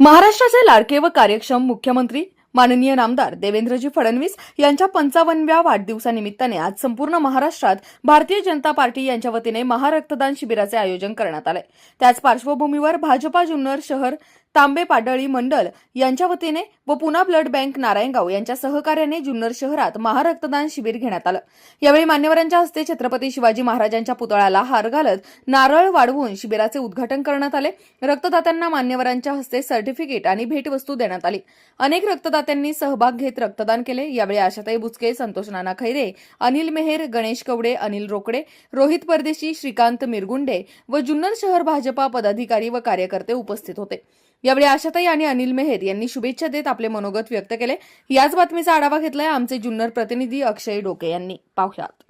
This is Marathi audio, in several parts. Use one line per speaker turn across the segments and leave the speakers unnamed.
महाराष्ट्राचे लाडके व कार्यक्षम मुख्यमंत्री माननीय नामदार देवेंद्रजी फडणवीस यांच्या पंचावन्नव्या वाढदिवसानिमित्ताने आज संपूर्ण महाराष्ट्रात भारतीय जनता पार्टी यांच्या वतीने महारक्तदान शिबिराचे आयोजन करण्यात आले. त्याच पार्श्वभूमीवर भाजपा जुन्नर शहर तांबे पाडळी मंडल यांच्या वतीने व पुना ब्लड बँक नारायणगाव यांच्या सहकार्याने जुन्नर शहरात महारक्तदान शिबिर घेण्यात आलं. यावेळी मान्यवरांच्या हस्ते छत्रपती शिवाजी महाराजांच्या पुतळ्याला हार घालत नारळ वाढवून शिबिराचे उद्घाटन करण्यात आले. रक्तदात्यांना मान्यवरांच्या हस्ते सर्टिफिकेट आणि भेटवस्तू देण्यात आली. अनेक कार्यकर्त्यांनी सहभाग घेत रक्तदान केले. यावेळी आशाताई बुचके संतोष नाना खैरे अनिल मेहेर गणेश कवडे अनिल रोकडे रोहित परदेशी श्रीकांत मिरगुंडे व जुन्नर शहर भाजपा पदाधिकारी व कार्यकर्ते उपस्थित होते. यावेळी आशाताई आणि अनिल मेहेर यांनी शुभेच्छा देत आपले मनोगत व्यक्त केले. याच बातमीचा आढावा घेतलाय आमचे जुन्नर प्रतिनिधी अक्षय डोके यांनी. पाहुयात.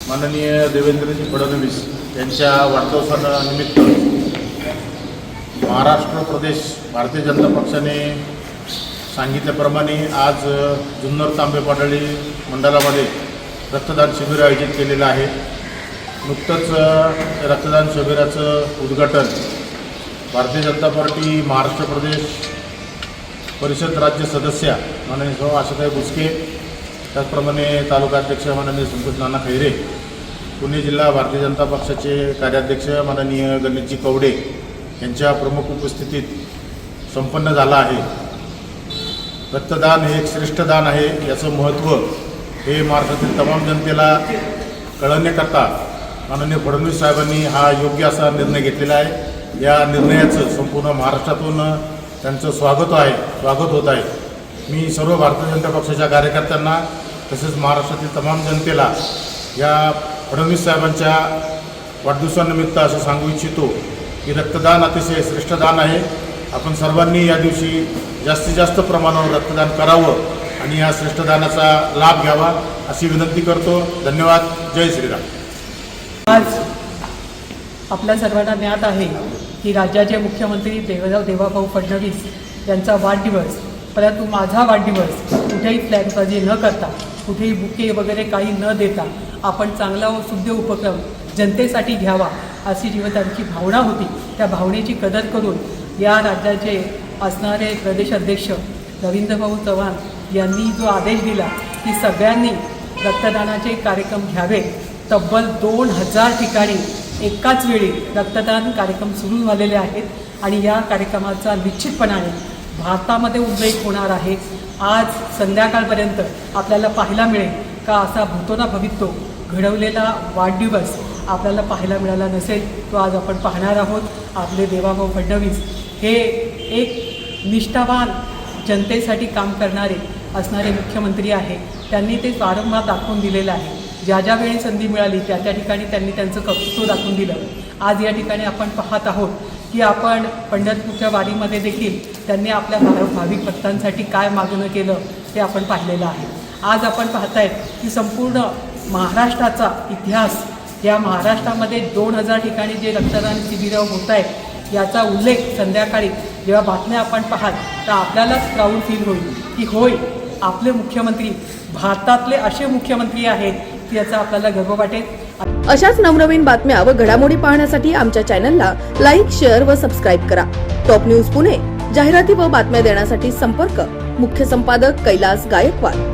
माननीय देवेंद्रजी फडणवीस यांच्या वाढदिवसानिमित्त महाराष्ट्र प्रदेश भारतीय जनता पक्षाने सांगितल्याप्रमाणे आज जुन्नर तांबे पाटळी मंडळामध्ये रक्तदान शिबिर आयोजित केलेलं आहे. नुकतंच रक्तदान शिबिराचं उद्घाटन भारतीय जनता पार्टी महाराष्ट्र प्रदेश परिषद राज्य सदस्या माननीय सौ आशाताई बुचके त्याचप्रमाणे तालुका अध्यक्ष माननीय संतोष नाना खैरे पुणे जिल्हा भारतीय जनता पक्षाचे कार्याध्यक्ष माननीय गणेशजी कवडे यांच्या प्रमुख उपस्थितीत संपन्न झाला आहे. रक्तदान हे एक श्रेष्ठ दान आहे याचं महत्त्व हे महाराष्ट्रातील तमाम जनतेला कळवण्याकरता माननीय फडणवीस साहेबांनी हा योग्य असा निर्णय घेतलेला आहे. या निर्णयाचं संपूर्ण महाराष्ट्रातून त्यांचं स्वागत आहे स्वागत होत आहे. मी सर्व भारतीय जनता पक्षाच्या कार्यकर्त्यांना तसेच महाराष्ट्रातील तमाम जनतेला या फडणवीस साहेबांच्या वाढदिवसानिमित्त असं सांगू इच्छितो की रक्तदान अतिशय श्रेष्ठ दान आहे. आपण सर्वांनी या दिवशी जास्तीत जास्त प्रमाणावर रक्तदान करावं आणि या श्रेष्ठ दानाचा लाभ घ्यावा अशी विनंती करतो. धन्यवाद. जय श्रीराम.
आज आपल्या सर्वांना ज्ञात आहे की राज्याचे मुख्यमंत्री देवराव देवाभाऊ फडणवीस यांचा वाढदिवस परंतु माझा वाढदिवस कुठेही फ्लॅगबाजी न करता कुठेही बुके वगैरे काही न देता आपण चांगला व शुद्ध उपक्रम जनतेसाठी घ्यावा अशी जी त्यांची भावना होती. त्या भावनेची कदर करून या राज्याचे असणारे प्रदेश अध्यक्ष रवींद्रभाऊ चव्हाण यांनी जो आदेश दिला की सगळ्यांनी रक्तदानाचे कार्यक्रम घ्यावे. तब्बल दोन हजार ठिकाणी एकाच वेळी रक्तदान कार्यक्रम सुरू झालेले आहेत आणि या कार्यक्रमाचा निश्चितपणाने भारतामध्ये उल्लेख होणार आहे. आज संध्याकाळपर्यंत आपल्याला पाहायला मिळेल का असा भूतोना भवितो घडवलेला वाढदिवस आपल्याला पाहायला मिळाला नसेल तो आज आपण पाहणार आहोत. आपले देवाभाऊ फडणवीस हे एक निष्ठावान जनतेसाठी काम करणारे असणारे मुख्यमंत्री आहे. त्यांनी ते वारंवार दाखवून दिलेलं आहे. ज्या ज्या वेळी संधी मिळाली त्या त्या ठिकाणी त्यांनी त्यांचं कर्तृत्व दाखवून दिलं. आज या ठिकाणी आपण पाहत आहोत की आपण पंढरपूरच्या वारीमध्ये देखील त्यांनी आपल्या भाव भाविक भक्तांसाठी काय मागणं केलं ते आपण पाहिलेलं आहे. आज आपण पाहतायत की संपूर्ण महाराष्ट्राचा इतिहास या महाराष्ट्रामध्ये दोन हजार ठिकाणी जे रक्तदान शिबिरं होत आहेत याचा उल्लेख संध्याकाळी जेव्हा बातम्या आपण पाहाल तर आपल्यालाच प्राऊड फील होईल की होय आपले मुख्यमंत्री भारतातले असे मुख्यमंत्री आहेत की याचा आपल्याला गर्व वाटेल.
अशाच नवनवीन बातम्या व घडामोडी पाहण्यासाठी आमच्या चॅनलला लाईक शेअर व सबस्क्राईब करा. टॉप न्यूज पुणे जाहिराती व बातम्या देण्यासाठी संपर्क मुख्य संपादक कैलास गायकवाड.